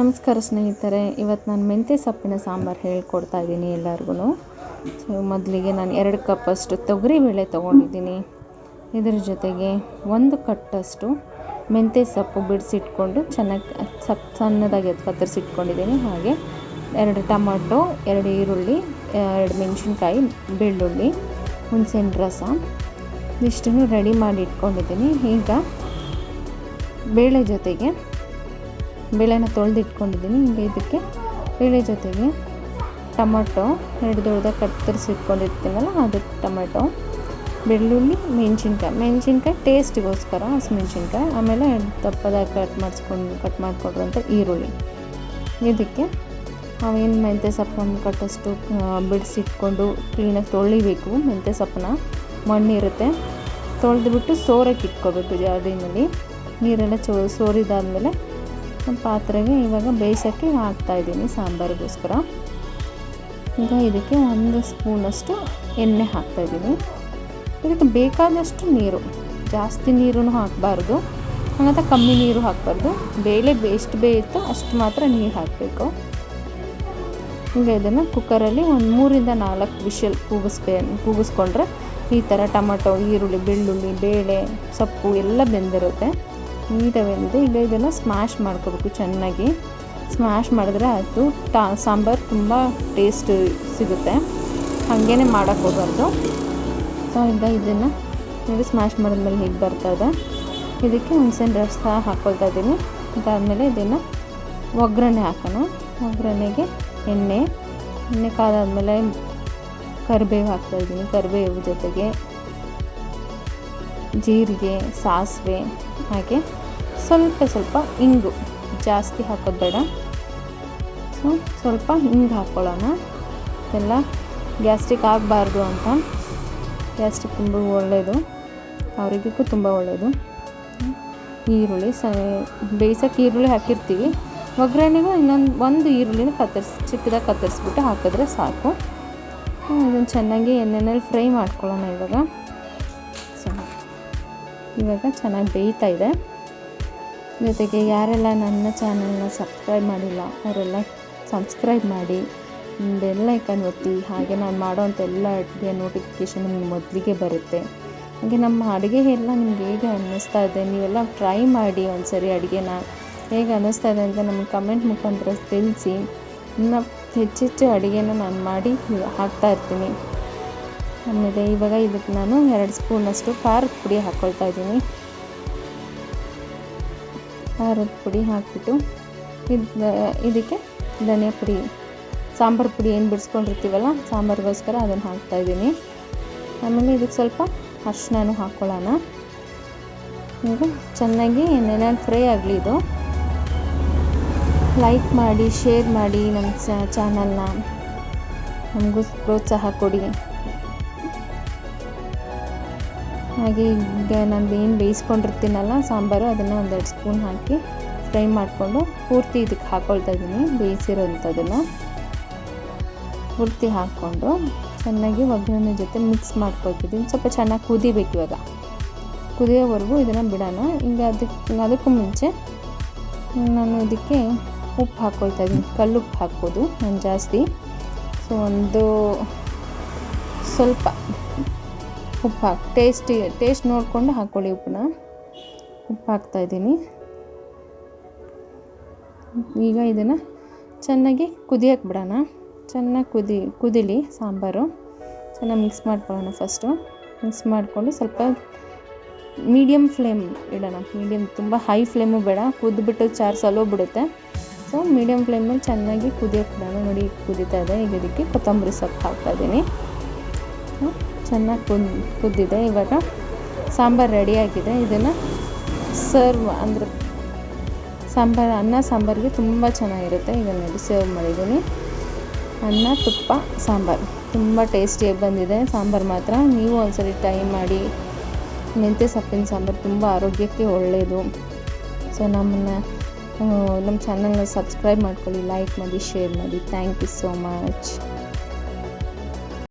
ನಮಸ್ಕಾರ ಸ್ನೇಹಿತರೆ, ಇವತ್ತು ನಾನು ಮೆಂತ್ಯ ಸೊಪ್ಪಿನ ಸಾಂಬಾರು ಹೇಳ್ಕೊಡ್ತಾ ಇದ್ದೀನಿ ಎಲ್ಲರಿಗೂ ಸೊ ಮೊದಲಿಗೆ ನಾನು ಎರಡು ಕಪ್ಪಷ್ಟು ತೊಗರಿಬೇಳೆ ತೊಗೊಂಡಿದ್ದೀನಿ. ಇದರ ಜೊತೆಗೆ ಒಂದು ಕಟ್ಟಷ್ಟು ಮೆಂತ್ಯ ಸೊಪ್ಪು ಬಿಡಿಸಿಟ್ಕೊಂಡು ಚೆನ್ನಾಗಿ ಸಪ್, ಸಣ್ಣದಾಗಿ ಕತ್ತರಿಸಿಟ್ಕೊಂಡಿದ್ದೀನಿ. ಹಾಗೆ ಎರಡು ಟೊಮಟೊ, ಎರಡು ಈರುಳ್ಳಿ, ಎರಡು ಮೆಣಸಿನ್ಕಾಯಿ, ಬೆಳ್ಳುಳ್ಳಿ ಹುಣ್ಸೆನ ರಸ, ಇಷ್ಟನ್ನು ರೆಡಿ ಮಾಡಿ ಇಟ್ಕೊಂಡಿದ್ದೀನಿ. ಈಗ ಬೇಳೆ ಜೊತೆಗೆ ಬೇಳೆನ ತೊಳೆದಿಟ್ಕೊಂಡಿದ್ದೀನಿ. ಈಗ ಇದಕ್ಕೆ ಬೇಳೆ ಜೊತೆಗೆ ಟೊಮೊಟೊ, ಎರಡು ದೊಡ್ಡದಾಗಿ ಕತ್ತರಿಸಿ ಇಟ್ಕೊಂಡಿರ್ತೀವಲ್ಲ ಅದು ಟೊಮೆಟೊ, ಬೆಳ್ಳುಳ್ಳಿ, ಮೆಣಸಿನ್ಕಾಯಿ. ಮೆಣಸಿನ್ಕಾಯಿ ಟೇಸ್ಟಿಗೋಸ್ಕರ, ಹಸಿಮೆಣ್ಸಿನ್ಕಾಯಿ, ಆಮೇಲೆ ದಪ್ಪದಾಗಿ ಕಟ್ ಮಾಡಿಸ್ಕೊಂಡು, ಕಟ್ ಮಾಡಿಕೊಡ್ರಂತ ಈರುಳ್ಳಿ. ಇದಕ್ಕೆ ನಾವೇನು ಮೆಂತ್ಯ ಸೊಪ್ಪನ್ನು ಕಟ್ಟಷ್ಟು ಬಿಡಿಸಿಟ್ಕೊಂಡು ಕ್ಲೀನಾಗಿ ತೊಳಿಬೇಕು. ಮೆಂತ್ಯ ಸೊಪ್ಪನ್ನ ಮಣ್ಣಿರುತ್ತೆ. ತೊಳೆದ್ಬಿಟ್ಟು ಸೋರಕ್ಕೆ ಇಟ್ಕೋಬೇಕು ಜಾಡಿನಲ್ಲಿ. ನೀರೆಲ್ಲ ಚೋ ಸೋರಿದಾದ್ಮೇಲೆ ಪಾತ್ರೆಗೆ ಇವಾಗ ಬೇಯಿಸೋಕ್ಕೆ ಹಾಕ್ತಾಯಿದ್ದೀನಿ ಸಾಂಬಾರಿಗೋಸ್ಕರ. ಈಗ ಇದಕ್ಕೆ ಒಂದು ಸ್ಪೂನಷ್ಟು ಎಣ್ಣೆ ಹಾಕ್ತಾಯಿದ್ದೀನಿ ಇದಕ್ಕೆ ಬೇಕಾದಷ್ಟು ನೀರು, ಜಾಸ್ತಿ ನೀರು ಹಾಕಬಾರ್ದು. ಹಾಗಂತ ಕಮ್ಮಿ ನೀರು ಹಾಕಬಾರ್ದು. ಬೇಳೆ ಎಷ್ಟು ಬೇಯುತ್ತೋ ಅಷ್ಟು ಮಾತ್ರ ನೀರು ಹಾಕಬೇಕು. ಈಗ ಇದನ್ನು ಕುಕ್ಕರಲ್ಲಿ ಒಂದು ಮೂರಿಂದ ನಾಲ್ಕು ವಿಷಲ್ ಕೂಗಿಸ್ಬೇ, ಕೂಗಿಸ್ಕೊಂಡ್ರೆ ಈ ಥರ ಟೊಮಟೊ, ಈರುಳ್ಳಿ, ಬೆಳ್ಳುಳ್ಳಿ, ಬೇಳೆ, ಸೊಪ್ಪು ಎಲ್ಲ ಬೆಂದಿರುತ್ತೆ. ನೀಟಾಗಿ ಈಗ ಇದನ್ನು ಸ್ಮ್ಯಾಶ್ ಮಾಡ್ಕೋಬೇಕು ಚೆನ್ನಾಗಿ. ಸ್ಮ್ಯಾಶ್ ಮಾಡಿದ್ರೆ ಅದು ಟಾ, ಸಾಂಬಾರು ತುಂಬ ಟೇಸ್ಟ್ ಸಿಗುತ್ತೆ. ಹಾಗೇ ಹೋಗಬಾರ್ದು. ಸೊ, ಈಗ ಇದನ್ನು ನೀವು ಸ್ಮ್ಯಾಶ್ ಮಾಡಿದ್ಮೇಲೆ ಹೀಗೆ ಬರ್ತದೆ ಇದಕ್ಕೆ ಹುಣಸೆಹಣ್ಣು ರಸ ಹಾಕ್ಕೊಳ್ತಾ ಇದ್ದೀನಿ. ಅದಾದಮೇಲೆ ಇದನ್ನು ಒಗ್ಗರಣೆ ಹಾಕೋಣ. ಒಗ್ಗರಣೆಗೆ ಎಣ್ಣೆ ಎಣ್ಣೆ ಕಾದಾದಮೇಲೆ ಕರಿಬೇವು ಹಾಕ್ತಾಯಿದ್ದೀನಿ ಕರಿಬೇವು ಜೊತೆಗೆ ಜೀರಿಗೆ, ಸಾಸಿವೆ, ಹಾಗೆ ಸ್ವಲ್ಪ ಸ್ವಲ್ಪ ಇಂಗು. ಜಾಸ್ತಿ ಹಾಕೋದು ಬೇಡ. ಸೊ, ಸ್ವಲ್ಪ ಹಿಂಗೆ ಹಾಕ್ಕೊಳ್ಳೋಣ ಎಲ್ಲ ಗ್ಯಾಸ್ಟ್ರಿಕ್ ಆಗಬಾರ್ದು ಅಂತ. ಗ್ಯಾಸ್ಟ್ರಿಕ್ ತುಂಬ ಒಳ್ಳೆಯದು ಆರೋಗ್ಯಕ್ಕೂ ತುಂಬ ಒಳ್ಳೆಯದು ಈರುಳ್ಳಿ ಸ ಬೇಯಿಸೋಕೆ ಈರುಳ್ಳಿ ಹಾಕಿರ್ತೀವಿ. ಒಗ್ಗರಣೆಗೂ ಇನ್ನೊಂದು ಒಂದು ಈರುಳ್ಳಿನ ಕತ್ತರಿಸಿ, ಚಿಕ್ಕದಾಗಿ ಕತ್ತರಿಸ್ಬಿಟ್ಟು ಹಾಕಿದ್ರೆ ಸಾಕು. ಇದನ್ನು ಚೆನ್ನಾಗಿ ಎಣ್ಣೆನಲ್ಲಿ ಫ್ರೈ ಮಾಡ್ಕೊಳ್ಳೋಣ ಇವಾಗ. ಸೊ, ಇವಾಗ ಚೆನ್ನಾಗಿ ಬೇಯ್ತಾ ಇದೆ. ಜೊತೆಗೆ ಯಾರೆಲ್ಲ ನನ್ನ ಚಾನಲ್ನ ಸಬ್ಸ್ಕ್ರೈಬ್ ಮಾಡಿಲ್ಲ, ಅವರೆಲ್ಲ ಸಬ್ಸ್ಕ್ರೈಬ್ ಮಾಡಿ, ಬೆಲ್ ಐಕನ್ ಒತ್ತಿ, ಹಾಗೆ ನಾನು ಮಾಡೋವಂಥ ಎಲ್ಲ ಅಡುಗೆ ನೋಟಿಫಿಕೇಷನ್ ನಿಮ್ಮ ಮೊದಲಿಗೆ ಬರುತ್ತೆ. ಹಾಗೆ ನಮ್ಮ ಅಡುಗೆ ಎಲ್ಲ ನಿಮ್ಗೆ ಹೇಗೆ ಅನ್ನಿಸ್ತಾ ಇದೆ, ನೀವೆಲ್ಲ ಟ್ರೈ ಮಾಡಿ ಒಂದು ಸರಿ ಅಡುಗೆನ, ಹೇಗೆ ಅನ್ನಿಸ್ತಾ ಇದೆ ಅಂತ ನಮಗೆ ಕಮೆಂಟ್ ಮುಖಾಂತರ ತಿಳಿಸಿ, ಇನ್ನು ಹೆಚ್ಚೆಚ್ಚು ಅಡುಗೆನ ನಾನು ಮಾಡಿ ಹಾಕ್ತಾ ಇರ್ತೀನಿ. ಆಮೇಲೆ ಇವಾಗ ಇದಕ್ಕೆ ನಾನು ಎರಡು ಸ್ಪೂನಷ್ಟು ಖಾರದ ಪುಡಿ ಹಾಕ್ಕೊಳ್ತಾ ಇದ್ದೀನಿ. ಖಾರದ ಪುಡಿ ಹಾಕಿಬಿಟ್ಟು ಇದು, ಇದಕ್ಕೆ ಧನಿಯಾ ಪುಡಿ, ಸಾಂಬಾರು ಪುಡಿ ಏನು ಬಿಡಿಸ್ಕೊಂಡಿರ್ತೀವಲ್ಲ, ಸಾಂಬಾರಿಗೋಸ್ಕರ ಅದನ್ನು ಹಾಕ್ತಾಯಿದ್ದೀನಿ ಆಮೇಲೆ ಇದಕ್ಕೆ ಸ್ವಲ್ಪ ಅರ್ಶಿನೂ ಹಾಕ್ಕೊಳ್ಳೋಣ ಈಗ ಚೆನ್ನಾಗಿ ನೆನೆ ಫ್ರೈ ಆಗಲಿ ಇದು. ಲೈಕ್ ಮಾಡಿ, ಶೇರ್ ಮಾಡಿ ನಮ್ಮ ಚಾನಲ್ನ. ನಮಗೂ ಪ್ರೋತ್ಸಾಹ ಕೊಡಿ. ಹಾಗೆ ಈಗ ನಾನು ಏನು ಬೇಯಿಸ್ಕೊಂಡಿರ್ತೀನಲ್ಲ ಸಾಂಬಾರು, ಅದನ್ನು ಒಂದೆರಡು ಸ್ಪೂನ್ ಹಾಕಿ ಫ್ರೈ ಮಾಡಿಕೊಂಡು ಪೂರ್ತಿ ಇದಕ್ಕೆ ಹಾಕ್ಕೊಳ್ತಾ ಇದ್ದೀನಿ, ಬೇಯಿಸಿರೋಂಥದ್ದನ್ನು. ಪೂರ್ತಿ ಹಾಕ್ಕೊಂಡು ಚೆನ್ನಾಗಿ ಒಗ್ಗರಣೆ ಜೊತೆ ಮಿಕ್ಸ್ ಮಾಡ್ಕೊಳ್ತಿದ್ದೀನಿ. ಸ್ವಲ್ಪ ಚೆನ್ನಾಗಿ ಕುದಿಬೇಕು ಇವಾಗ. ಕುದಿಯೋವರೆಗೂ ಇದನ್ನು ಬಿಡೋಣ. ಈಗ ಅದಕ್ಕೆ, ಅದಕ್ಕೂ ಮುಂಚೆ ನಾನು ಇದಕ್ಕೆ ಉಪ್ಪು ಹಾಕ್ಕೊಳ್ತಾ ಇದ್ದೀನಿ. ಕಲ್ಲುಪ್ಪು ಹಾಕ್ಬೋದು, ನಾನು ಜಾಸ್ತಿ. ಸೊ ಒಂದು ಸ್ವಲ್ಪ ಉಪ್ಪು ಹಾಕಿ ಟೇಸ್ಟಿ ಟೇಸ್ಟ್ ನೋಡಿಕೊಂಡು ಹಾಕ್ಕೊಳ್ಳಿ ಉಪ್ಪನ್ನ. ಉಪ್ಪು ಹಾಕ್ತಾಯಿದ್ದೀನಿ ಈಗ ಇದನ್ನು ಚೆನ್ನಾಗಿ ಕುದಿಯೋಕ್ಕೆ ಬಿಡೋಣ. ಚೆನ್ನಾಗಿ ಕುದಿ, ಕುದಿಲಿ ಸಾಂಬಾರು. ಚೆನ್ನಾಗಿ ಮಿಕ್ಸ್ ಮಾಡ್ಕೊಳ್ಳೋಣ ಫಸ್ಟು ಮಿಕ್ಸ್ ಮಾಡಿಕೊಂಡು ಸ್ವಲ್ಪ ಮೀಡಿಯಮ್ ಫ್ಲೇಮ್ ಇಡೋಣ. ಮೀಡಿಯಮ್ ತುಂಬ ಹೈ ಫ್ಲೇಮು ಬೇಡ. ಕುದ್ದುಬಿಟ್ಟು ಚಾರ್ ಸಲೋ ಬಿಡುತ್ತೆ ಸೊ ಮೀಡಿಯಮ್ ಫ್ಲೇಮಲ್ಲಿ ಚೆನ್ನಾಗಿ ಕುದಿಯೋಕೆ ಬಿಡೋಣ. ನೋಡಿ, ಕುದೀತಾ ಇದೆ. ಈಗ ಇದಕ್ಕೆ ಕೊತ್ತಂಬರಿ ಸೊಪ್ಪು ಹಾಕ್ತಾಯಿದ್ದೀನಿ ಚೆನ್ನಾಗಿ ಕುದ್, ಕುದ್ದಿದೆ. ಇವಾಗ ಸಾಂಬಾರು ರೆಡಿಯಾಗಿದೆ. ಇದನ್ನು ಸರ್ವ್ ಅಂದರೆ ಸಾಂಬಾರು, ಅನ್ನ ಸಾಂಬಾರಿಗೆ ತುಂಬ ಚೆನ್ನಾಗಿರುತ್ತೆ. ಈಗ ನೋಡಿ ಸರ್ವ್ ಮಾಡಿದ್ದೀನಿ. ಅನ್ನ, ತುಪ್ಪ, ಸಾಂಬಾರು. ತುಂಬ ಟೇಸ್ಟಿಯಾಗಿ ಬಂದಿದೆ. ಸಾಂಬಾರು ಮಾತ್ರ. ನೀವು ಒಂದ್ಸರಿ ಟ್ರೈ ಮಾಡಿ. ಮೆಂತ್ಯ ಸೊಪ್ಪಿನ ಸಾಂಬಾರು ತುಂಬ ಆರೋಗ್ಯಕ್ಕೆ ಒಳ್ಳೆಯದು ಸೊ ನಮ್ಮನ್ನು ನಮ್ಮ ಚಾನಲ್ನ ಸಬ್ಸ್ಕ್ರೈಬ್ ಮಾಡ್ಕೊಳ್ಳಿ ಲೈಕ್ ಮಾಡಿ ಶೇರ್ ಮಾಡಿ. Thank you so much